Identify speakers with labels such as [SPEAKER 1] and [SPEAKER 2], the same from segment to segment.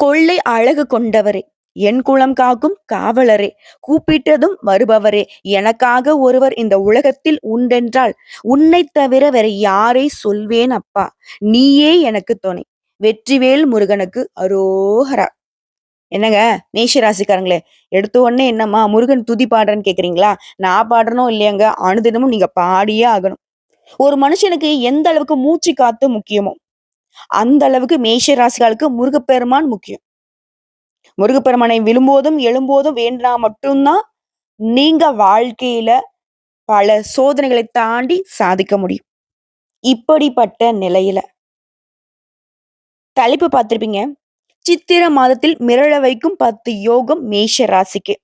[SPEAKER 1] கொள்ளை அழகு கொண்டவரே என் குலம் காக்கும் காவலரே கூப்பிட்டதும் வருபவரே எனக்காக ஒருவர் இந்த உலகத்தில் உண்டென்றால் உன்னை தவிர வேற யாரை சொல்வேன் அப்பா? நீயே எனக்கு துணை. வெற்றிவேல் முருகனுக்கு அரோஹரா என்னங்க மேஷ ராசிக்காரங்களே எடுத்த உடனே என்னம்மா முருகன் துதி பாடுறேன்னு கேக்குறீங்களா? நான் பாடுறனோ இல்லையாங்க அனுதினமும் நீங்க பாடியே ஆகணும். ஒரு மனுஷனுக்கு எந்த அளவுக்கு மூச்சு காத்து முக்கியமோ அந்த அளவுக்கு மேஷ ராசிகளுக்கு முருகப்பெருமான் முக்கியம். முருகப்பெருமானை விழும்போதும் எழும்போதும் வேண்டினா மட்டும்தான் நீங்க வாழ்க்கையில பல சோதனைகளை தாண்டி சாதிக்க முடியும். இப்படிப்பட்ட நிலையில தலைப்பு பார்த்திருப்பீங்க. சித்திர மாதத்தில் மிரள வைக்கும் பத்து யோகம் மேஷ ராசிக்கு.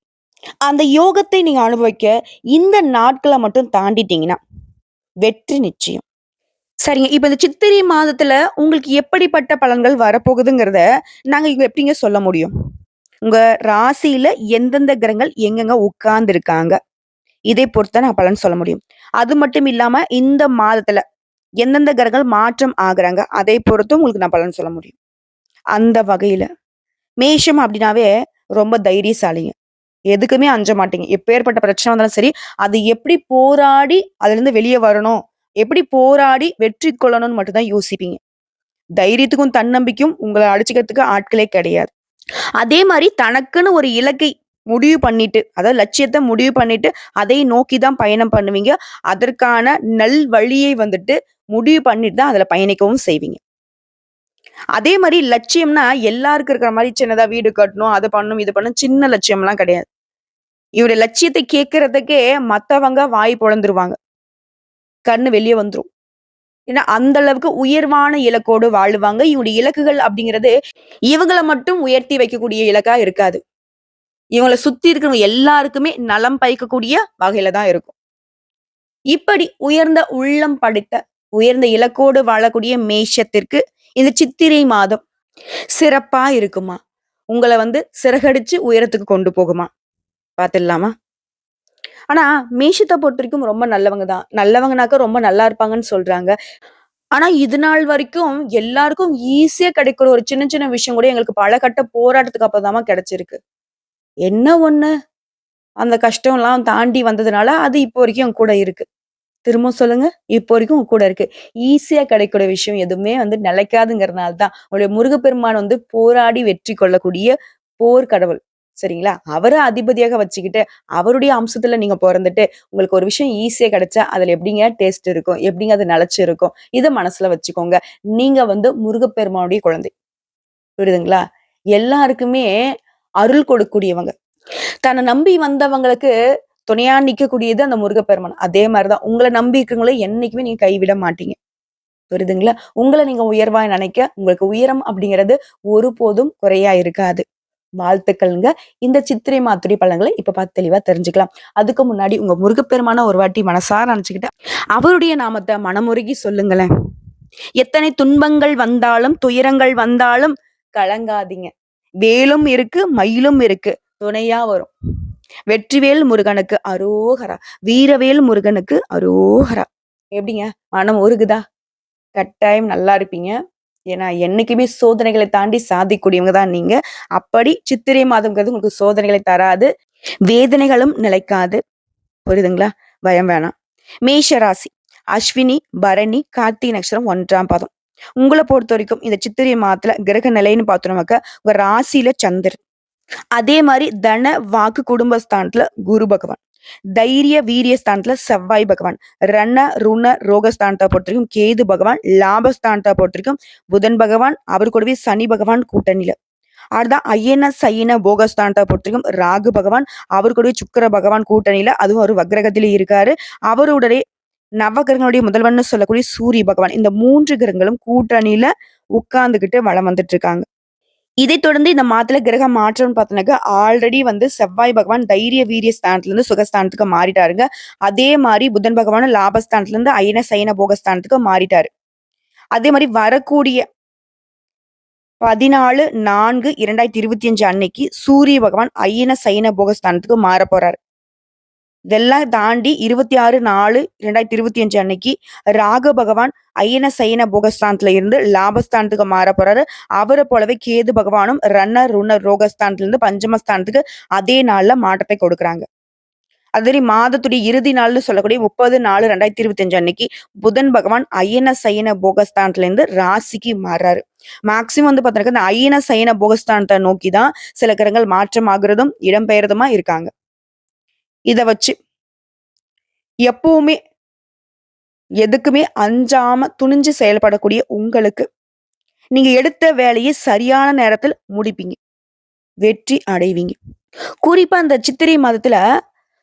[SPEAKER 1] அந்த யோகத்தை நீங்க அனுபவிக்க இந்த நாட்களை மட்டும் தாண்டிட்டீங்கன்னா வெற்றி நிச்சயம். சரிங்க. இப்ப இந்த சித்திரை மாதத்துல உங்களுக்கு எப்படிப்பட்ட பலன்கள் வரப்போகுதுங்கிறத நாங்க இங்க எப்படிங்க சொல்ல முடியும்? உங்க ராசியில எந்தெந்த கிரகங்கள் எங்கெங்க உட்கார்ந்து இருக்காங்க இதை பொறுத்த நான் பலன் சொல்ல முடியும். அது மட்டும் இல்லாம இந்த மாதத்துல எந்தெந்த கிரகங்கள் மாற்றம் ஆகுறாங்க அதை பொறுத்தும் உங்களுக்கு நான் பலன் சொல்ல முடியும். அந்த வகையில மேஷம் அப்படின்னாவே ரொம்ப தைரியசாலிங்க. எதுக்குமே அஞ்ச மாட்டீங்க. எப்பேற்பட்ட பிரச்சனை வந்தாலும் சரி அது எப்படி போராடி அதுல இருந்து வெளியே வரணும் எப்படி போராடி வெற்றி கொள்ளணும்னு மட்டும்தான் யோசிப்பீங்க. தைரியத்துக்கும் தன்னம்பிக்கையும் உங்களை அடிச்சுக்கிறதுக்கு ஆட்களே கிடையாது. அதே மாதிரி தனக்குன்னு ஒரு இலக்கை முடிவு பண்ணிட்டு அதாவது லட்சியத்தை முடிவு பண்ணிட்டு அதை நோக்கி தான் பயணம் பண்ணுவீங்க. அதற்கான நல் வழியை வந்துட்டு முடிவு பண்ணிட்டு தான் அதுல பயணிக்கவும் செய்வீங்க. அதே மாதிரி லட்சியம்னா எல்லாருக்கும் இருக்கிற மாதிரி சின்னதா வீடு கட்டணும் அதை பண்ணணும் இது பண்ணணும் சின்ன லட்சியம்லாம் கிடையாது. இவருடைய லட்சியத்தை கேட்கறதுக்கே மத்தவங்க வாய் பொழந்துருவாங்க. கண்ணு வெளியே வந்துடும் ஏன்னா அந்த அளவுக்கு உயர்வான இலக்கோடு வாழுவாங்க. இவங்களுடைய இலக்குகள் அப்படிங்கிறது இவங்களை மட்டும் உயர்த்தி வைக்கக்கூடிய இலக்கா இருக்காது. இவங்களை சுத்தி இருக்கிறவங்க எல்லாருக்குமே நலம் பயக்கக்கூடிய வகையில தான் இருக்கும். இப்படி உயர்ந்த உள்ளம் படைத்த உயர்ந்த இலக்கோடு வாழக்கூடிய மேஷத்திற்கு இந்த சித்திரை மாதம் சிறப்பா இருக்குமா? உங்களை வந்து சிறகடிச்சு உயரத்துக்கு கொண்டு போகுமா? பார்த்துடலாமா? ஆனா மேஷத்தை பொறுத்த வரைக்கும் ரொம்ப நல்லவங்க தான். நல்லவங்கனாக்க ரொம்ப நல்லா இருப்பாங்கன்னு சொல்றாங்க. ஆனா இது நாள் வரைக்கும் எல்லாருக்கும் ஈஸியா கிடைக்கிற ஒரு சின்ன சின்ன விஷயம் கூட எங்களுக்கு பல கட்ட போராட்டத்துக்கு அப்பதாமா கிடைச்சிருக்கு. என்ன ஒண்ணு? அந்த கஷ்டம் எல்லாம் தாண்டி வந்ததுனால அது இப்போ வரைக்கும் என் கூட இருக்கு. திரும்ப சொல்லுங்க இப்போ வரைக்கும் கூட இருக்கு. ஈஸியா கிடைக்கிற விஷயம் எதுவுமே வந்து நிலைக்காதுங்கிறதுனால தான். உங்களுடைய முருகப்பெருமான் வந்து போராடி வெற்றி கொள்ளக்கூடிய போர் கடவுள் சரிங்களா? அவரை அதிபதியாக வச்சுக்கிட்டு அவருடைய அம்சத்துல நீங்க பிறந்துட்டு உங்களுக்கு ஒரு விஷயம் ஈஸியா கிடைச்சா அதுல எப்படிங்க டேஸ்ட் இருக்கும்? எப்படிங்க அது நிலச்சி இருக்கும்? இதை மனசுல வச்சுக்கோங்க. நீங்க வந்து முருகப்பெருமானுடைய குழந்தை. புரியுதுங்களா? எல்லாருக்குமே அருள் கொடுக்கக்கூடியவங்க. தன்னை நம்பி வந்தவங்களுக்கு துணையா நிக்கக்கூடியது அந்த முருகப்பெருமான். அதே மாதிரிதான். உங்களை நம்பி இருக்கவங்கள என்னைக்குமே நீங்க கைவிட மாட்டீங்க. புரியுதுங்களா? உங்களை நீங்க உயர்வா நினைக்க உங்களுக்கு உயரம் அப்படிங்கிறது ஒருபோதும் குறையா இருக்காது. வாழ்த்துக்கள்ங்க. இந்த சித்திரை மாத்துரை பழங்களை இப்ப பார்த்து தெளிவா தெரிஞ்சுக்கலாம். அதுக்கு முன்னாடி உங்க முருகப்பெருமான ஒரு வாட்டி மனசார நினைச்சுக்கிட்டு அவருடைய நாமத்தை மனமுருகி சொல்லுங்களேன். எத்தனை துன்பங்கள் வந்தாலும் துயரங்கள் வந்தாலும் கலங்காதீங்க. வேலும் இருக்கு மயிலும் இருக்கு துணையா வரும். வெற்றிவேல் முருகனுக்கு அரோகரா. வீரவேல் முருகனுக்கு அரோகரா. எப்படிங்க? மனம் உருகுதா? கட்டாயம் நல்லா இருப்பீங்க. ஏன்னா என்னைக்குமே சோதனைகளை தாண்டி சாதிக்கூடியவங்க தான் நீங்க. அப்படி சித்திரை மாதம்ங்கிறது உங்களுக்கு சோதனைகளை தராது. வேதனைகளும் நிலைக்காது. புரியுதுங்களா? பயம் வேணாம். மேஷ ராசி அஸ்வினி பரணி கார்த்திகை நட்சத்திரம் ஒன்றாம் பாதம். உங்களை பொறுத்த வரைக்கும் இந்த சித்திரை மாதத்துல கிரக நிலைன்னு பார்த்தோம்னாக்க உங்க ராசியில சந்திரன். அதே மாதிரி தன வாக்கு குடும்பஸ்தானத்துல குரு பகவான். தைரிய வீரிய ஸ்தானத்துல செவ்வாய் பகவான். ரண ருண ரோகஸ்தானத்தை பொறுத்த வரைக்கும் கேது பகவான் லாபஸ்தானத்தை பொறுத்த வரைக்கும் புதன் பகவான் அவர் கூடவே சனி பகவான் கூட்டணியில. அடுத்த ஐயன சையன போகஸ்தானத்தை பொறுத்திருக்கும் ராகு பகவான் அவர் கூடவே சுக்கர பகவான் கூட்டணியில அதுவும் ஒரு வக்ரகத்திலே இருக்காரு. அவருடைய நவகிரகங்களுடைய முதல்வன் சொல்லக்கூடிய சூரிய பகவான் இந்த மூன்று கிரகங்களும் கூட்டணியில உட்கார்ந்துகிட்டு வளம் வந்துட்டு இருக்காங்க. இதை தொடர்ந்து இந்த மாதத்துல கிரக மாற்றம் பார்த்தோன்னாக்கா ஆல்ரெடி வந்து செவ்வாய் பகவான் தைரிய வீரிய ஸ்தானத்துல இருந்து சுகஸ்தானத்துக்கு மாறிட்டாருங்க. அதே மாதிரி புதன் பகவான் லாபஸ்தானத்துல இருந்து அயன சயன போகஸ்தானத்துக்கு மாறிட்டாரு. அதே மாதிரி வரக்கூடிய பதினாலு நான்கு இரண்டாயிரத்தி இருபத்தி அஞ்சு அன்னைக்கு சூரிய பகவான் ஐயன சைன போகஸ்தானத்துக்கு மாற போறாரு. இதெல்லாம் தாண்டி 26/4/2025 அன்னைக்கு ராக பகவான் ஐயன சைன போகஸ்தானத்துல இருந்து லாபஸ்தானத்துக்கு மாறப் போறாரு. அவரை போலவே கேது பகவானும் ரன்னர் ருன்னர் ரோகஸ்தானத்துல இருந்து பஞ்சமஸ்தானத்துக்கு அதே நாள்ல மாற்றத்தை கொடுக்குறாங்க. அதுமாரி மாதத்துடைய இறுதி நாள்னு சொல்லக்கூடிய 30/4/2025 அன்னைக்கு புதன் பகவான் ஐயன சைன போகஸ்தானத்துல இருந்து ராசிக்கு மாறுறாரு. மேக்சிமம் வந்து பார்த்தீங்கன்னாக்கா, இந்த ஐயன சைன போகஸ்தானத்தை நோக்கி தான் சில கிரகங்கள் மாற்றமாகுறதும், இடம்பெயர்றதுமா இருக்காங்க. இத வச்சு எப்பவுமே எதுக்குமே அஞ்சாம துணிஞ்சு செயல்படக்கூடிய உங்களுக்கு, நீங்க எடுத்த வேலையை சரியான நேரத்தில் முடிப்பீங்க. வெற்றி அடைவீங்க. குறிப்பா அந்த சித்திரை மாதத்துல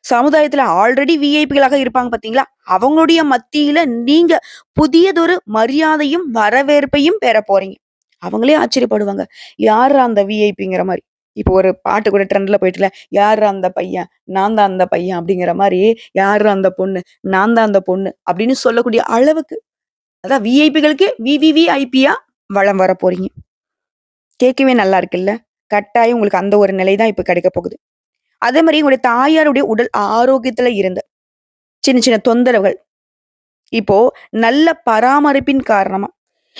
[SPEAKER 1] சமுதாயத்துல ஆல்ரெடி விஐபிகளாக இருப்பாங்க பாத்தீங்களா அவங்களுடைய மத்தியில நீங்க புதியதொரு மரியாதையும், வரவேற்பையும் பெற போறீங்க. அவங்களே ஆச்சரியப்படுவாங்க. யார் அந்த விஐபிங்கிற மாதிரி இப்போ ஒரு பாட்டு கூட ட்ரெண்ட்ல போயிட்டுல, யார் அந்த பையன்? நான் தான் அந்த பையன்" அப்படிங்கிற மாதிரி யார் அந்த பொண்ணு? நான் தான் அந்த பொண்ணு" அப்படின்னு சொல்லக்கூடிய அளவுக்கு, அதான் விஐபிகளுக்கு விவிவிஐபியா வளம் வர போறீங்க. கேட்கவே நல்லா இருக்குல்ல? கட்டாயம் உங்களுக்கு அந்த ஒரு நிலை தான் இப்போ கிடைக்கப் போகுது. அதே மாதிரி உங்களுடைய தாயாருடைய உடல் ஆரோக்கியத்துல இருந்த சின்ன சின்ன தொந்தரவுகள், இப்போ நல்ல பராமரிப்பின் காரணமா,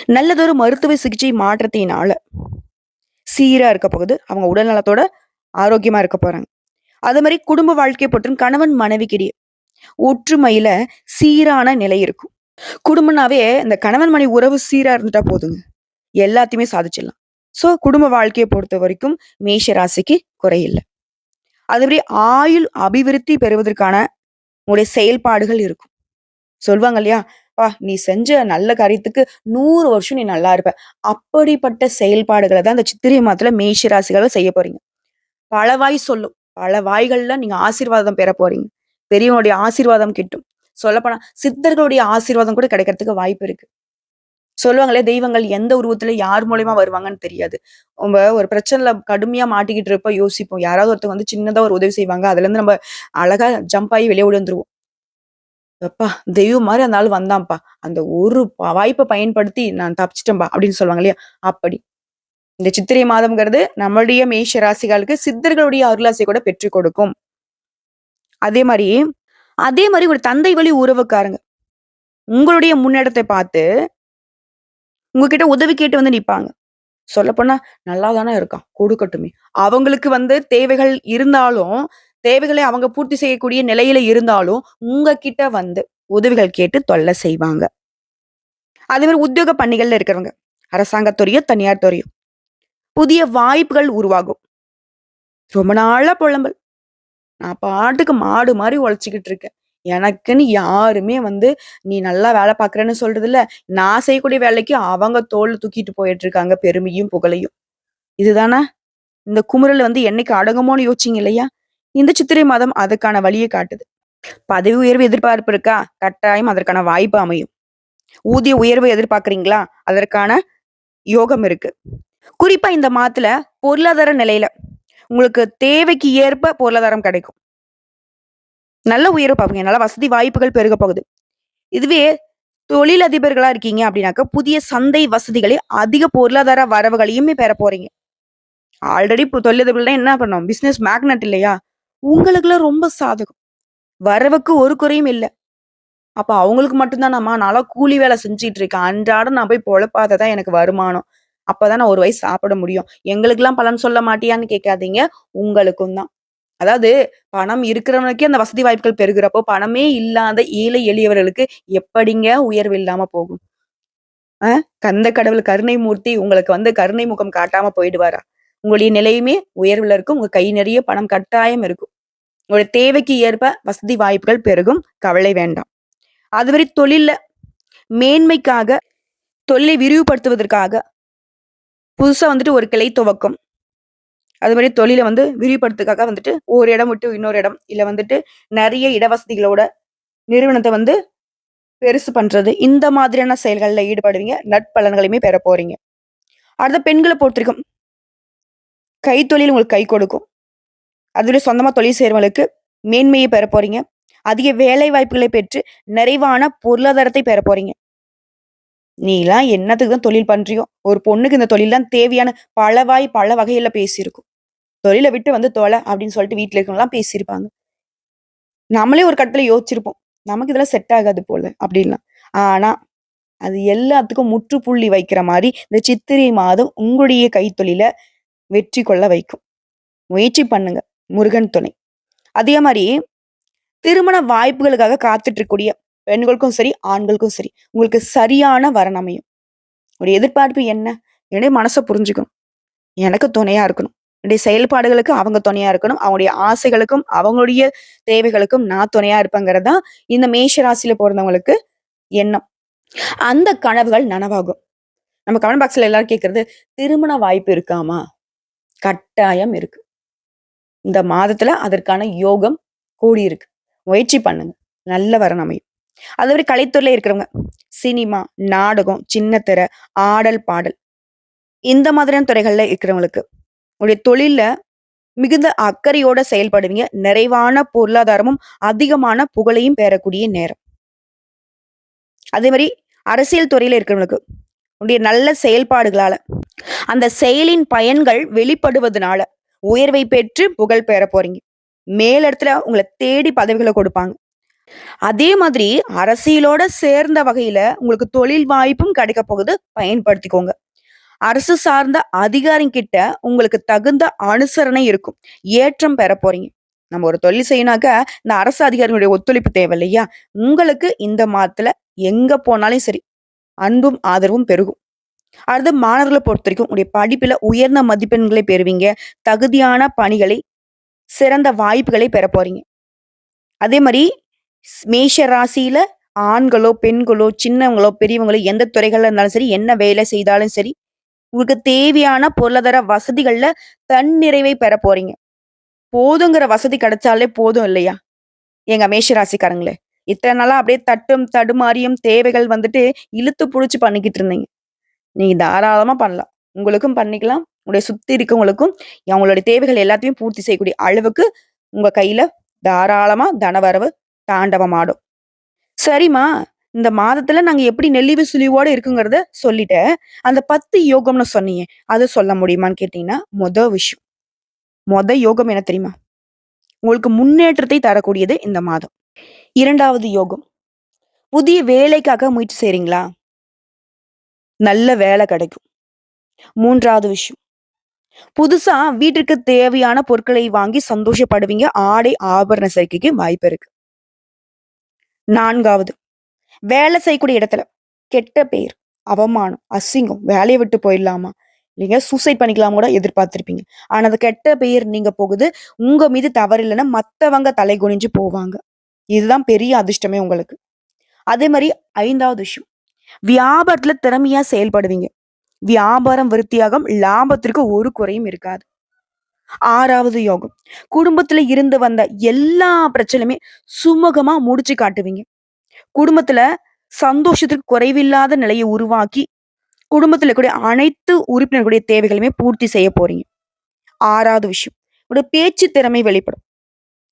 [SPEAKER 1] நல்லதொரு மருத்துவ சிகிச்சை மாற்றத்தினால சீரா இருக்க போகுது. அவங்க உடல் நலத்தோட ஆரோக்கியமா இருக்க போறாங்க. அதே மாதிரி குடும்ப வாழ்க்கை பொறுத்தவரைக்கும் கணவன் மனைவிக்கிடையே ஒற்றுமையில சீரான நிலை இருக்கும். குடும்பம்னாவே இந்த கணவன் மனைவி உறவு சீரா இருந்துட்டா போதுங்க. எல்லாத்தையுமே சாதிச்சிடலாம். ஸோ குடும்ப வாழ்க்கையை பொறுத்த வரைக்கும் மேஷ ராசிக்கு குறையில்லை அதே ஆயுள் அபிவிருத்தி பெறுவதற்கான உங்களுடைய செயல்பாடுகள் இருக்கும். சொல்லுவாங்க இல்லையா? "அப்பா நீ செஞ்ச நல்ல காரியத்துக்கு நூறு வருஷம் நீ நல்லா இருப்ப." அப்படிப்பட்ட செயல்பாடுகளை தான் இந்த சித்திரை மாதத்துல மேஷ செய்ய போறீங்க. பல வாய் சொல்லும். பல வாய்கள்ல நீங்க ஆசீர்வாதம் பெற போறீங்க. பெரியவங்களுடைய ஆசீர்வாதம் கிட்டும். சொல்லப்போனா சித்தர்களுடைய ஆசீர்வாதம் கூட கிடைக்கிறதுக்கு வாய்ப்பு இருக்கு. சொல்லுவாங்களே, தெய்வங்கள் எந்த உருவத்துல யார் மூலியமா வருவாங்கன்னு தெரியாது. நம்ம ஒரு பிரச்சனைல கடுமையா மாட்டிக்கிட்டு இருப்ப யோசிப்போம். யாராவது ஒருத்தவங்க வந்து சின்னதா ஒரு உதவி செய்வாங்க. அதுலருந்து நம்ம அழகா ஜம்ப் ஆகி வெளியே ஓடி வந்துருவோம். "அப்பா தெய்வம் மாதிரி அந்த ஆள் வந்தான்ப்பா. அந்த ஒரு வாய்ப்பை பயன்படுத்தி நான் தப்பிச்சிட்டேன்பா அப்படின்னு சொல்லுவாங்க இல்லையா? அப்படி. இந்த சித்திரை மாதம்ங்கிறது நம்மளுடைய மேஷ ராசிகளுக்கு சித்தர்களுடைய அருளாசை கூட பெற்றுக் கொடுக்கும். அதே மாதிரி அதே மாதிரி ஒரு தந்தை வழி உறவுக்காரங்க, உங்களுடைய முன்னேற்றத்தை பார்த்து உங்ககிட்ட உதவி கேட்டு வந்து நிப்பாங்க. சொல்லப்போனா, "நல்லா தானே இருக்கான், கொடுக்கட்டுமே." அவங்களுக்கு வந்து தேவைகள் இருந்தாலும், தேவைகளை அவங்க பூர்த்தி செய்யக்கூடிய நிலையில இருந்தாலும், உங்ககிட்ட வந்து உதவிகள் கேட்டு தொல்லை செய்வாங்க. அதே மாதிரி உத்தியோக பணிகள்ல இருக்கிறவங்க, அரசாங்கத்துறையோ தனியார் துறையோ, புதிய வாய்ப்புகள் உருவாகும். ரொம்ப நாளா புலம்பல். நான் பாட்டுக்கு மாடு மாதிரி உழைச்சிக்கிட்டு இருக்கேன். எனக்குன்னு யாருமே வந்து, "நீ நல்லா வேலை பார்க்குறன்னு" சொல்றதில்ல. நான் செய்யக்கூடிய வேலைக்கு அவங்க தோல் தூக்கிட்டு போயிட்டு இருக்காங்க பெருமையும், புகழையும். இதுதானா? இந்த குமுறல் வந்து என்னைக்கு அடங்குமோன்னு யோசிச்சீங்க இல்லையா? இந்த சித்திரை மாதம் அதுக்கான வழியை காட்டுது. பதவி உயர்வு எதிர்பார்ப்பு இருக்கா? கட்டாயம் அதற்கான வாய்ப்பு அமையும். ஊதிய உயர்வு எதிர்பார்க்குறீங்களா அதற்கான யோகம் இருக்கு. குறிப்பா இந்த மாதத்துல பொருளாதார நிலையில உங்களுக்கு தேவைக்கு ஏற்ப பொருளாதாரம் கிடைக்கும். நல்ல உயர்வு பார்ப்பீங்க. நல்ல வசதி வாய்ப்புகள் பெருக போகுது. இதுவே தொழிலதிபர்களா இருக்கீங்க அப்படின்னாக்க, புதிய சந்தை வசதிகளை, அதிக பொருளாதார வரவுகளையுமே பெற போறீங்க. ஆல்ரெடி இப்போ தொழிலதிபர்கள்னா என்ன பண்ணோம்? பிசினஸ் மேக்னட் இல்லையா? உங்களுக்குலாம் ரொம்ப சாதகம். வரவுக்கு ஒரு குறையும் இல்லை அப்ப அவங்களுக்கு மட்டும்தான் நம்ம நல்லா கூலி வேலை செஞ்சுட்டு இருக்கேன். அன்றாடம் நான் போய் பொழப்பாத்தா தான் எனக்கு வருமானம். அப்பதான் நான் ஒரு வயசு சாப்பிட முடியும். எங்களுக்கெல்லாம் பலன் சொல்ல மாட்டியான்னு கேட்காதீங்க. உங்களுக்கும் தான். அதாவது பணம் இருக்கிறவனுக்கே அந்த வசதி வாய்ப்புகள் பெருகிறப்போ பணமே இல்லாத ஏழை எளியவர்களுக்கு எப்படிங்க உயர்வு இல்லாம போகும்? ஆஹ் கந்த கடவுள் கருணை மூர்த்தி உங்களுக்கு வந்து கருணை முகம் காட்டாம போயிடுவாரா? உங்களுடைய நிலையுமே உயர்வுல இருக்கும். உங்க கை நிறைய பணம் கட்டாயம் இருக்கும். உங்களுடைய தேவைக்கு ஏற்ப வசதி வாய்ப்புகள் பெருகும். கவலை வேண்டாம். அதுவரை தொழில மேன்மைக்காக, தொழிலை விரிவுபடுத்துவதற்காக, புதுசாக வந்துட்டு ஒரு கிளை துவக்கம். அது மாதிரி தொழிலை வந்து விரிவுபடுத்துக்காக வந்துட்டு, ஒரு இடம் விட்டு இன்னொரு இடம், இல்லை வந்துட்டு நிறைய இடவசதிகளோட நிறுவனத்தை வந்து பெருசு பண்ணுறது இந்த மாதிரியான செயல்களில் ஈடுபடுவீங்க. நட்பலன்களையுமே பெற போறீங்க. அடுத்த பெண்களை பொறுத்திருக்கும் கைத்தொழில் உங்களுக்கு கை கொடுக்கும். அதில் சொந்தமாக தொழில் செய்கிறவங்களுக்கு மேன்மையை பெற போறீங்க. அதிக வேலை வாய்ப்புகளை பெற்று நிறைவான பொருளாதாரத்தை பெற போறீங்க. "நீலாம் என்னத்துக்கு தான் தொழில் பண்றியோ? ஒரு பொண்ணுக்கு இந்த தொழில்லாம் தேவையான" பல வாய் பல வகையில பேசியிருக்கும். தொழிலை விட்டு வந்து தொலை அப்படின்னு சொல்லிட்டு வீட்டில் இருக்கவங்கலாம் பேசியிருப்பாங்க. நம்மளே ஒரு கட்டத்தில் யோசிச்சிருப்போம். நமக்கு இதெல்லாம் செட் ஆகாது போல அப்படின்லாம். ஆனா, அது எல்லாத்துக்கும் முற்றுப்புள்ளி வைக்கிற மாதிரி இந்த சித்திரை மாதம் உங்களுடைய கைத்தொழில வெற்றி கொள்ள வைக்கும். முயற்சி பண்ணுங்க. முருகன் துணை. அதே மாதிரி திருமண வாய்ப்புகளுக்காக காத்துட்டு இருக்கக்கூடிய பெண்களுக்கும் சரி, ஆண்களுக்கும் சரி, உங்களுக்கு சரியான வரன் அமையும். ஒரு எதிர்பார்ப்பு என்ன? என்னுடைய மனசை புரிஞ்சுக்கணும். எனக்கு துணையா இருக்கணும். என்னுடைய செயல்பாடுகளுக்கு அவங்க துணையா இருக்கணும். அவங்களுடைய ஆசைகளுக்கும், அவங்களுடைய தேவைகளுக்கும் நான் துணையா இருப்பேங்கிறது தான் இந்த மேஷ ராசியில பிறந்தவங்களுக்கு எண்ணம். அந்த கனவுகள் நனவாகும். நம்ம கமெண்ட் பாக்ஸ்ல எல்லாரும் கேட்கறது, திருமண வாய்ப்பு இருக்காமா? கட்டாயம் இருக்கு. இந்த மாதத்துல அதற்கான யோகம் கூடியிருக்கு. முயற்சி பண்ணுங்க. நல்ல வரன் அமையும். அதே மாதிரி கலைத்துறையில இருக்கிறவங்க, சினிமா, நாடகம், சின்ன திற ஆடல், பாடல் இந்த மாதிரியான துறைகள்ல இருக்கிறவங்களுக்கு, உங்களுடைய தொழில்ல மிகுந்த அக்கறையோட செயல்படுவீங்க. நிறைவான பொருளாதாரமும், அதிகமான புகழையும் பெறக்கூடிய நேரம். அதே மாதிரி அரசியல் துறையில இருக்கிறவங்களுக்கு, உங்களுடைய நல்ல செயல்பாடுகளால, அந்த செயலின் பயன்கள் வெளிப்படுவதனால, உயர்வை பெற்று புகழ் பெற போறீங்க. மேலிடத்துல உங்களை தேடி பதவிகளை கொடுப்பாங்க. அதே மாதிரி அரசியலோட சேர்ந்த வகையில உங்களுக்கு தொழில் வாய்ப்பும் கிடைக்கப் போகுது. பயன்படுத்திக்கோங்க. அரசு சார்ந்த அதிகாரிங்கிட்ட உங்களுக்கு தகுந்த அனுசரணை இருக்கும். ஏற்றம் பெற போறீங்க. நம்ம ஒரு தொழில் செய்யணும்னாக்க, இந்த அரசு அதிகாரிகளுடைய ஒத்துழைப்பு தேவை இல்லையா? உங்களுக்கு இந்த மாதத்துல எங்க போனாலும் சரி, அன்பும், ஆதரவும் பெருகும். அடுத்து பொறுத்த வரைக்கும் உங்களுடைய படிப்பில் உயர்ந்த மதிப்பெண்களை பெறுவீங்க. தகுதியான பணிகளை, சிறந்த வாய்ப்புகளை பெற போறீங்க. அதே மாதிரி மேஷ ராசியில ஆண்களோ, பெண்களோ, சின்னவங்களோ, பெரியவங்களோ எந்த துறைகள்ல இருந்தாலும் சரி, என்ன வேலை செய்தாலும் சரி, உங்களுக்கு தேவையான பொருளாதார வசதிகள்ல தன்னிறைவை பெற போறீங்க. போதுங்கிற வசதி கிடைச்சாலே போதும் இல்லையா? எங்க மேஷ ராசிக்காரங்களே! நாளா அப்படியே தட்டும், தடுமாறியும் தேவைகள் வந்துட்டு இழுத்து புடிச்சு பண்ணிக்கிட்டு இருந்தீங்க. நீங்கள் தாராளமாக பண்ணலாம். உங்களுக்கும் பண்ணிக்கலாம். உங்களுடைய சுற்றி இருக்கவங்களுக்கும் அவங்களுடைய தேவைகள் எல்லாத்தையும் பூர்த்தி செய்யக்கூடிய அளவுக்கு உங்கள் கையில் தாராளமாக தனவரவு தாண்டவமாடும். சரிம்மா, இந்த மாதத்துல நாங்க எப்படி நெல்லிவு சுழிவோடு இருக்குங்கிறத சொல்லிட்டேன். அந்த 10 யோகம்னு சொன்னீங்க. அதை சொல்ல முடியுமான்னு கேட்டீங்கன்னா, மொத விஷயம். மொத யோகம் என்ன தெரியுமா? உங்களுக்கு முன்னேற்றத்தை தரக்கூடியது இந்த மாதம். இரண்டாவது யோகம். புதிய வேலைக்காக முயற்சி செய்றீங்களா? நல்ல வேலை கிடைக்கும். மூன்றாவது விஷயம். புதுசா வீட்டிற்கு தேவையான பொருட்களை வாங்கி சந்தோஷப்படுவீங்க. ஆடை, ஆபரண சேர்க்கைக்கு வாய்ப்பு இருக்கு. நான்காவது வேலை செய்யக்கூடிய இடத்துல கெட்ட பெயர், அவமானம், அசிங்கம், வேலையை விட்டு போயிடலாமா? இல்லைங்க சூசைட் பண்ணிக்கலாம் கூட எதிர்பார்த்திருப்பீங்க. ஆனா அந்த கெட்ட பெயர் நீங்க போகுது. உங்க மீது தவறு இல்லைன்னா மத்தவங்க தலை குனிஞ்சு போவாங்க. இதுதான் பெரிய அதிர்ஷ்டமே உங்களுக்கு. அதே மாதிரி ஐந்தாவது விஷயம். வியாபாரத்துல திறமையா செயல்படுவீங்க. வியாபாரம் விருத்தியாகும். லாபத்திற்கு ஒரு குறையும் இருக்காது. ஆறாவது யோகம். குடும்பத்துல இருந்து வந்த எல்லா பிரச்சனையுமே சுமூகமா முடிச்சு காட்டுவீங்க. குடும்பத்துல சந்தோஷத்துக்கு குறைவில்லாத நிலையை உருவாக்கி, குடும்பத்துல இருக்கக்கூடிய அனைத்து உறுப்பினர்களுடைய தேவைகளுமே பூர்த்தி செய்ய போறீங்க. ஆறாவது விஷயம். உங்களுடைய பேச்சு திறமை வெளிப்படும்.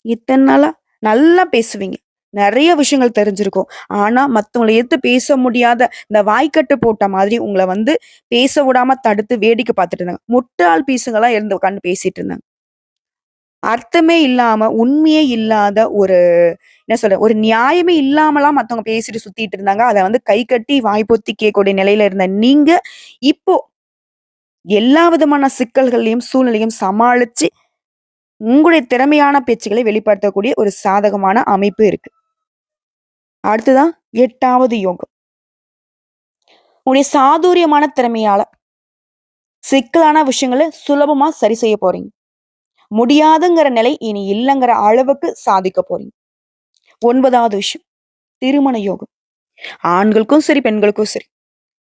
[SPEAKER 1] இத்தனை நாளா நல்லா பேசுவீங்க. நிறைய விஷயங்கள் தெரிஞ்சிருக்கும். ஆனால் மற்றவங்களை எடுத்து பேச முடியாத இந்த வாய்க்கட்டு போட்ட மாதிரி உங்களை வந்து பேச விடாம தடுத்து வேடிக்கை பார்த்துட்டு இருந்தாங்க. முட்டாள் பீசுங்களாம் இருந்து உட்காந்து பேசிட்டு இருந்தாங்க. அர்த்தமே இல்லாம, உண்மையே இல்லாத ஒரு என்ன சொல்ற ஒரு நியாயமே இல்லாமலாம் மத்தவங்க பேசிட்டு சுத்திட்டு இருந்தாங்க. அதை வந்து கை கட்டி வாய்ப்பொத்தி கேட்கக்கூடிய நிலையில இருந்த நீங்க, இப்போ எல்லா விதமான சிக்கல்களையும், சூழ்நிலையும் சமாளிச்சு, உங்களுடைய திறமையான பேச்சுக்களை வெளிப்படுத்தக்கூடிய ஒரு சாதகமான அமைப்பு இருக்கு. அடுத்ததா எட்டாவது யோகம். உங்களுடைய சாதுரியமான திறமையால சிக்கலான விஷயங்களை சுலபமா சரி செய்ய போறீங்க. முடியாதுங்கிற நிலை இனி இல்லைங்கிற அளவுக்கு சாதிக்க போறீங்க. ஒன்பதாவது விஷயம். திருமண யோகம். ஆண்களுக்கும் சரி, பெண்களுக்கும் சரி.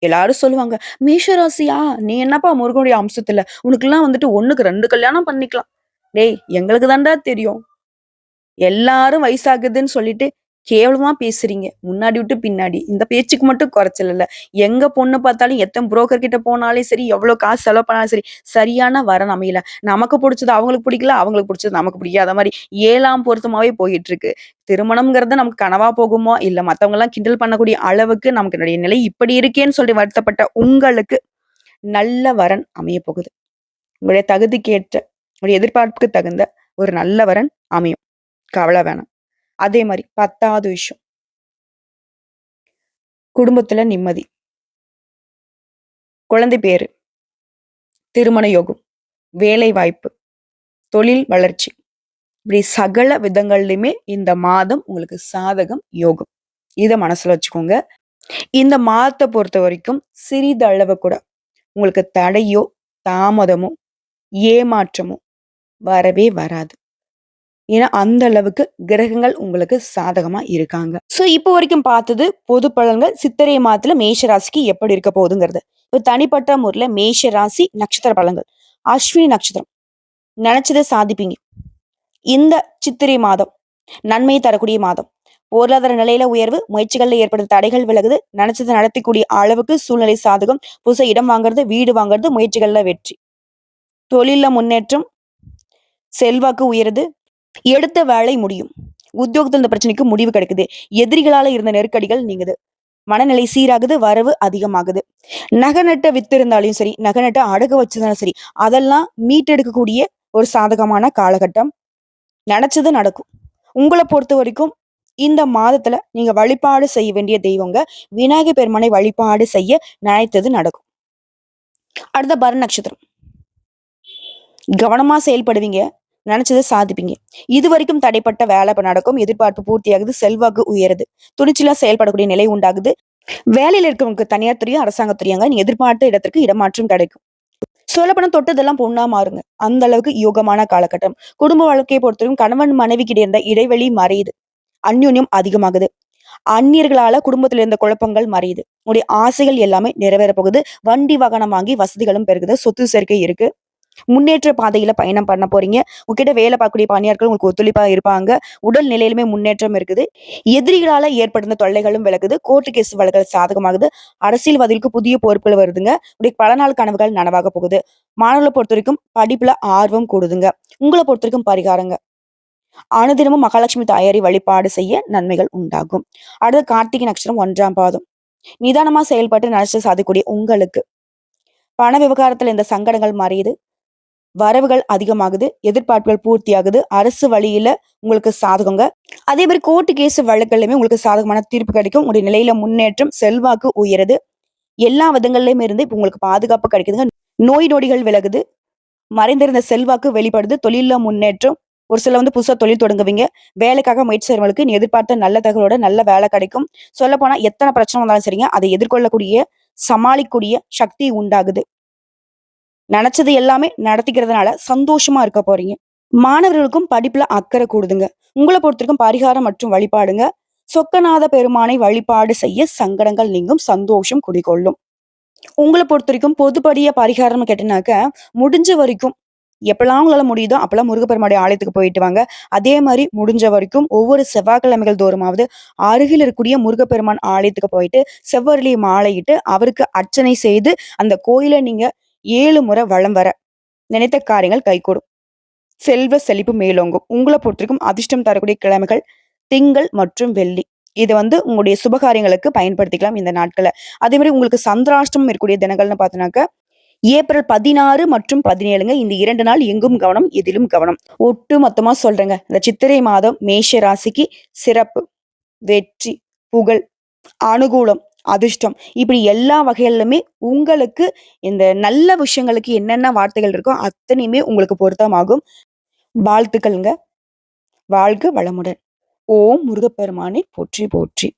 [SPEAKER 1] எல்லாரும் சொல்லுவாங்க, மேஷராசியா நீ என்னப்பா முருகனுடைய அம்சத்துல? உனக்கெல்லாம் வந்துட்டு 1க்கு 2 கல்யாணம் பண்ணிக்கலாம்." டேய்! எங்களுக்கு தாண்டா தெரியும். எல்லாரும் வயசாகுதுன்னு சொல்லிட்டு கேவலமா பேசுறீங்க. முன்னாடி விட்டு பின்னாடி. இந்த பேச்சுக்கு மட்டும் குறைச்சல் இல்ல. எங்க பொண்ணு பார்த்தாலும் எத்தனை புரோக்கர் கிட்ட போனாலும் சரி, எவ்வளோ காசு செலவு பண்ணாலும் சரி, சரியான வரன் அமையல. நமக்கு பிடிச்சது அவங்களுக்கு பிடிக்கல, அவங்களுக்கு பிடிச்சது நமக்கு பிடிக்காத மாதிரி ஏழாம் பொருத்தமாவே போயிட்டு இருக்கு. திருமணம்ங்கிறது நமக்கு கனவா போகுமோ, இல்ல மத்தவங்கலாம் கிண்டல் பண்ணக்கூடிய அளவுக்கு நமக்கு என்னுடைய நிலை இப்படி இருக்கேன்னு சொல்லி வருத்தப்பட்ட உங்களுக்கு, நல்ல வரன் அமைய போகுது. உங்களுடைய தகுதிக்கேற்ற உங்களுடைய எதிர்பார்ப்புக்கு தகுந்த ஒரு நல்ல வரன் அமையும். கவலை வேணாம். அதே மாதிரி பத்தாவது விஷயம். குடும்பத்துல நிம்மதி. குழந்தை பேரு. திருமண யோகம். வேலை வாய்ப்பு. தொழில் வளர்ச்சி. இப்படி சகல விதங்கள்லையுமே இந்த மாதம் உங்களுக்கு சாதகம் யோகம். இதை மனசுல வச்சுக்கோங்க. இந்த மாதத்தை பொறுத்த வரைக்கும் சிறிதளவு கூட உங்களுக்கு தடையோ தாமதமோ ஏமாற்றமோ வரவே வராது. ஏன்னா அந்த அளவுக்கு கிரகங்கள் உங்களுக்கு சாதகமா இருக்காங்க. சோ இப்போ வரைக்கும் பார்த்தது பொது பலன்கள் சித்திரை மாதத்துல மேஷ ராசிக்கு எப்படி இருக்க போகுதுங்கிறது. இப்போ தனிப்பட்ட முறையில மேஷ ராசி நட்சத்திர பலன்கள். அஸ்வினி நட்சத்திரம். நினைச்சதை சாதிப்பீங்க. இந்த சித்திரை மாதம் நன்மை தரக்கூடிய மாதம். பொருளாதார நிலையில உயர்வு முயற்சிகளில் ஏற்படுத்த தடைகள் விலகுது. நினைச்சதை நடத்தக்கூடிய அளவுக்கு சூழ்நிலை சாதகம். புதுசை இடம் வாங்குறது வீடு வாங்குறது முயற்சிகள்ல வெற்றி. தொழில முன்னேற்றம் செல்வாக்கு உயருது. எடுத்த வேலை முடியும். உத்தியோகத்தில் இந்த பிரச்சனைக்கு முடிவு கிடைக்குது. எதிரிகளால இருந்த நெருக்கடிகள் நீங்குது. மனநிலை சீராகுது வரவு அதிகமாகுது. நகை நட்ட வித்து இருந்தாலும் சரி நகை நட்ட அடகு வச்சிருந்தாலும் சரி அதெல்லாம் மீட்டெடுக்கக்கூடிய ஒரு சாதகமான காலகட்டம். நினைச்சது நடக்கும். உங்களை பொறுத்த வரைக்கும் இந்த மாதத்துல நீங்க வழிபாடு செய்ய வேண்டிய தெய்வங்க. விநாயக பெருமானை வழிபாடு செய்ய நினைத்தது நடக்கும். அடுத்த பர நட்சத்திரம். கவனமா செயல்படுவீங்க. நினைச்சதை சாதிப்பீங்க. இது வரைக்கும் தடைப்பட்ட வேலை நடக்கும். எதிர்பார்ப்பு பூர்த்தியாகுது. செல்வாக்கு உயருது. துணிச்சலா செயல்படக்கூடிய நிலை உண்டாகுது. வேலையில இருக்கவங்களுக்கு தனியார் துறையும் அரசாங்க துறையாங்க நீ எதிர்பார்த்த இடத்திற்கு இடமாற்றம் கிடைக்கும். சொல்லப்படம் தொட்டதெல்லாம் பொண்ணா மாறுங்க. அந்த அளவுக்கு யோகமான காலகட்டம். குடும்ப வாழ்க்கையை பொறுத்தவரைக்கும் கணவன் மனைவிக்கு இருந்த இடைவெளி மறையுது. அந்யுன்யம் அதிகமாகுது. அந்நியர்களால குடும்பத்துல இருந்த குழப்பங்கள் மறையுது. உங்களுடைய ஆசைகள் எல்லாமே நிறைவேற போகுது. வண்டி வாகனம் வாங்கி வசதிகளும் பெருகுது. சொத்து சேர்க்கை இருக்கு. முன்னேற்ற பாதையில பயணம் பண்ண போறீங்க. உங்ககிட்ட வேலை பார்க்கக்கூடிய பணியாட்கள் உங்களுக்கு ஒத்துழைப்பா இருப்பாங்க. உடல் நிலையிலுமே முன்னேற்றம் இருக்குது. எதிரிகளால ஏற்படுத்த தொல்லைகளும் விலகுது. கோர்ட்டு கேஸ் வழக்குகள் சாதகமாகுது. அரசியல்வாதிகளுக்கு புதிய பொறுப்புகள் வருதுங்க. உடைய பல நாள் கனவுகள் நனவாக போகுது. மாணவர்களை பொறுத்த வரைக்கும் படிப்புல ஆர்வம் கூடுதுங்க. உங்களை பொறுத்த வரைக்கும் பரிகாரங்க. அனுதினமும் மகாலட்சுமி தாயாரி வழிபாடு செய்ய நன்மைகள் உண்டாகும். அடுத்து கார்த்திகை நட்சத்திரம் ஒன்றாம் பாதம். நிதானமா செயல்பட்டு நினைச்சு சாதிக்கூடிய உங்களுக்கு. பண விவகாரத்துல இந்த சங்கடங்கள் மறையுது. வரவுகள் அதிகமாகுது எதிர்பார்ப்புகள் பூர்த்தியாகுது. அரசு வழியில உங்களுக்கு சாதகங்க. அதே மாதிரி கோர்ட்டு கேஸ் வழக்குலையுமே உங்களுக்கு சாதகமான தீர்ப்பு கிடைக்கும். உங்களுடைய நிலையில முன்னேற்றம் செல்வாக்கு உயருது. எல்லா விதங்கள்லயுமே இருந்து இப்ப உங்களுக்கு பாதுகாப்பு கிடைக்குதுங்க. நோய் நொடிகள் விலகுது. மறைந்திருந்த செல்வாக்கு வெளிப்படுது. தொழில முன்னேற்றம். ஒரு சில வந்து புதுசா தொழில் தொடங்குவீங்க. வேலைக்காக முயற்சி செய்யறவங்களுக்கு நீ எதிர்பார்த்த நல்ல தகவலோட நல்ல வேலை கிடைக்கும். சொல்ல போனா எத்தனை பிரச்சனை வந்தாலும் சரிங்க. அதை எதிர்கொள்ளக்கூடிய சமாளிக்கக்கூடிய சக்தி உண்டாகுது. நினைச்சது எல்லாமே நடத்திக்கிறதுனால சந்தோஷமா இருக்க போறீங்க. மாணவர்களுக்கும் படிப்புல அக்கறை கூடுதுங்க. உங்களை பொறுத்திருக்கும் பரிகாரம் மற்றும் வழிபாடுங்க. சொக்கநாத பெருமானை வழிபாடு செய்ய சங்கடங்கள் நீங்கும் சந்தோஷம் குடிகொள்ளும். உங்களை பொறுத்த வரைக்கும் பொதுப்படிய பரிகாரம்னு கேட்டீங்கன்னாக்க முடிஞ்ச வரைக்கும் எப்பெல்லாம் உங்களால முடியுதோ அப்பெல்லாம் முருகப்பெருமாடைய ஆலயத்துக்கு போயிட்டு வாங்க. அதே மாதிரி முடிஞ்ச வரைக்கும் ஒவ்வொரு செவ்வாய்க்கிழமைகள் தோறுமாவது அருகில் இருக்கக்கூடிய முருகப்பெருமான் ஆலயத்துக்கு போயிட்டு செவ்வரளி மாலையிட்டு அவருக்கு அர்ச்சனை செய்து அந்த கோயிலை நீங்க ஏழு முறை வளம் வர நினைத்த காரியங்கள் கைகூடும். செல்வ செழிப்பு மேலோங்கும். உங்களை பொறுத்திருக்கும் அதிர்ஷ்டம் தரக்கூடிய கிழமைகள் திங்கள் மற்றும் வெள்ளி. இது வந்து உங்களுடைய சுபகாரியங்களுக்கு பயன்படுத்திக்கலாம் இந்த நாட்களை அதே மாதிரி உங்களுக்கு சந்திராஷ்டமம் இருக்கக்கூடிய தினங்கள்னு பார்த்தோன்னாக்க ஏப்ரல் பதினாறு மற்றும் பதினேழுங்க. இந்த இரண்டு நாள் எங்கும் கவனம் எதிலும் கவனம். ஒட்டு மொத்தமா சொல்றேங்க. இந்த சித்திரை மாதம் மேஷ ராசிக்கு சிறப்பு வெற்றி புகழ் அனுகூலம் அதிர்ஷ்டம். இப்படி எல்லா வகையிலுமே உங்களுக்கு இந்த நல்ல விஷயங்களுக்கு என்னென்ன வார்த்தைகள் இருக்கோ அத்தனையுமே உங்களுக்கு பொருத்தமாகும். வாழ்த்துக்கள்ங்க. வாழ்க வளமுடன். ஓம் முருகப்பெருமானை போற்றி போற்றி.